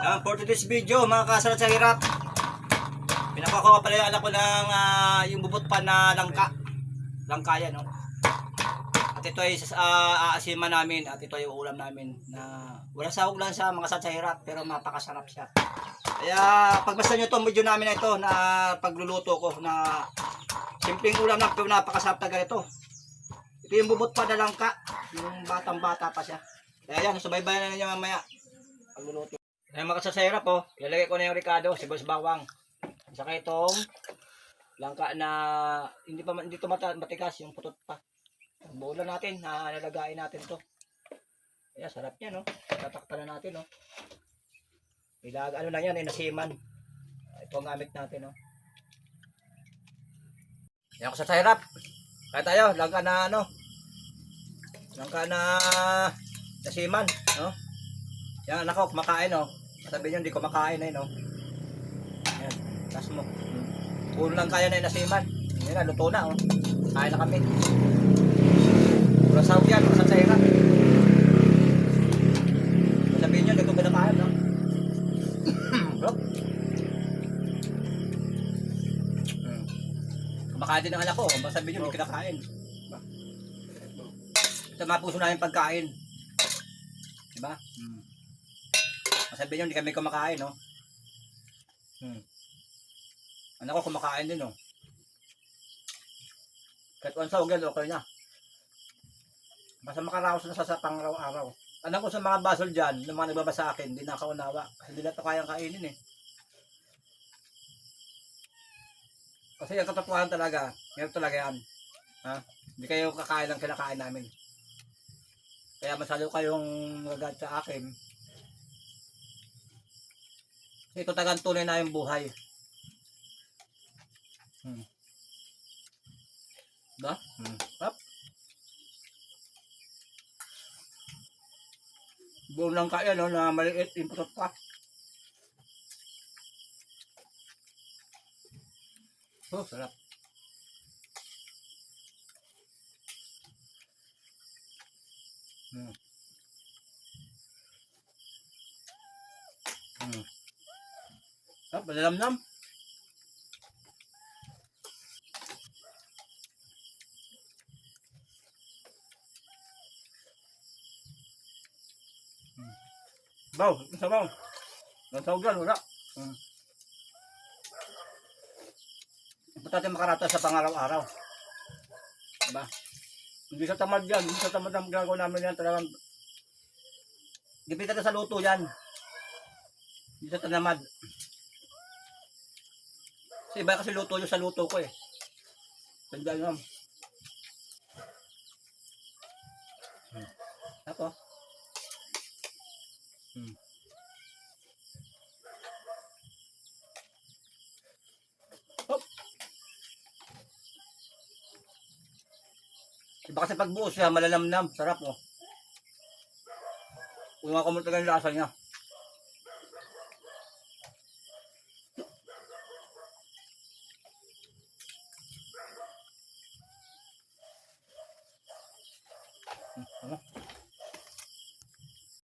Yan, for today's video, mga kasalat sa hirap. Pinakuha ko pala yung anak ko ng ah, yung bubot pa na langka. Langka yan, no? At ito ay uh, aasiman namin at ito ay ulam namin na wala sahog lang sa mga sa hirap pero mapakasarap siya. Kaya pagbasta nyo itong video namin na ito na pagluluto ko na simpleng ulam na pero napakasarap na ganito. Ito yung bubot pa na langka. Yung batang bata pa siya. Kaya yan, subaybayan na ninyo mamaya. Pagluluto. Ay mga kasasayarap po, ilalagay ko na yung Ricardo, sibos bawang. Saka itong langka na hindi pa hindi to mata, yung putot pa. Buulan natin, na nalagayin natin to. Kaya sarap niya no. Tatakpan na natin no. Ilag ano lang yan, eh, nasiman. Ito ang gamit natin no. Yan ko sa sayarap. Kaya tayo, langka na ano. Langka na nasiman, no? Yan, anak ko, kumakain, oh. Sabi niyo, hindi kumakain, eh, no? Yan, tas mo. Puro lang kaya na yung nasiman. Yan na, luto na, oh. Kain na kami. Pura sahog yan, masang sa hirap. Sabihin niyo, hindi ko pinakain, no? Bro. Hmm. Kumakain din ang anak ko, basta sabihin niyo, hindi kinakain. Ito mga puso namin pagkain. Diba? Hmm. Masabi nyo, hindi kami kumakain, no? Hmm. Anak ko kumakain din, no? Kahit once a week, okay na. Basta makaraos na sa sa pangaraw-araw. Anak ko sa mga basol dyan, ng mga nagbabasa sa akin, hindi nakaunawa. Kasi hindi na ito kayang kainin, eh. Kasi yung katotohanan talaga, yan talaga yan. Ha? Hindi kayo kakain ng kinakain namin. Kaya masyado kayong nagad sa akin. Ito tagang tunay na yung buhay. Hmm. Ba? Hmm. Up. Buong lang kaya no, na maliit yung pa. Oh, sarap. Hmm. Hmm. Malalamnam. Hmm. Baw, isa baw. Nasawgan, wala. Hmm. Ba't natin makarata sa pangaraw-araw? Diba? Hindi sa tamad yan. Hindi sa tamad ang gagawin namin yan. Talagang Dipita na sa luto yan. Hindi sa tanamad. Kasi iba kasi luto yung sa luto ko eh. Tandaan mo. Hmm. Ako. Hmm. Hop. Iba kasi pag buo siya, malalamnam. Sarap oh. Kung ako mo talaga yung lasa niya. 好了。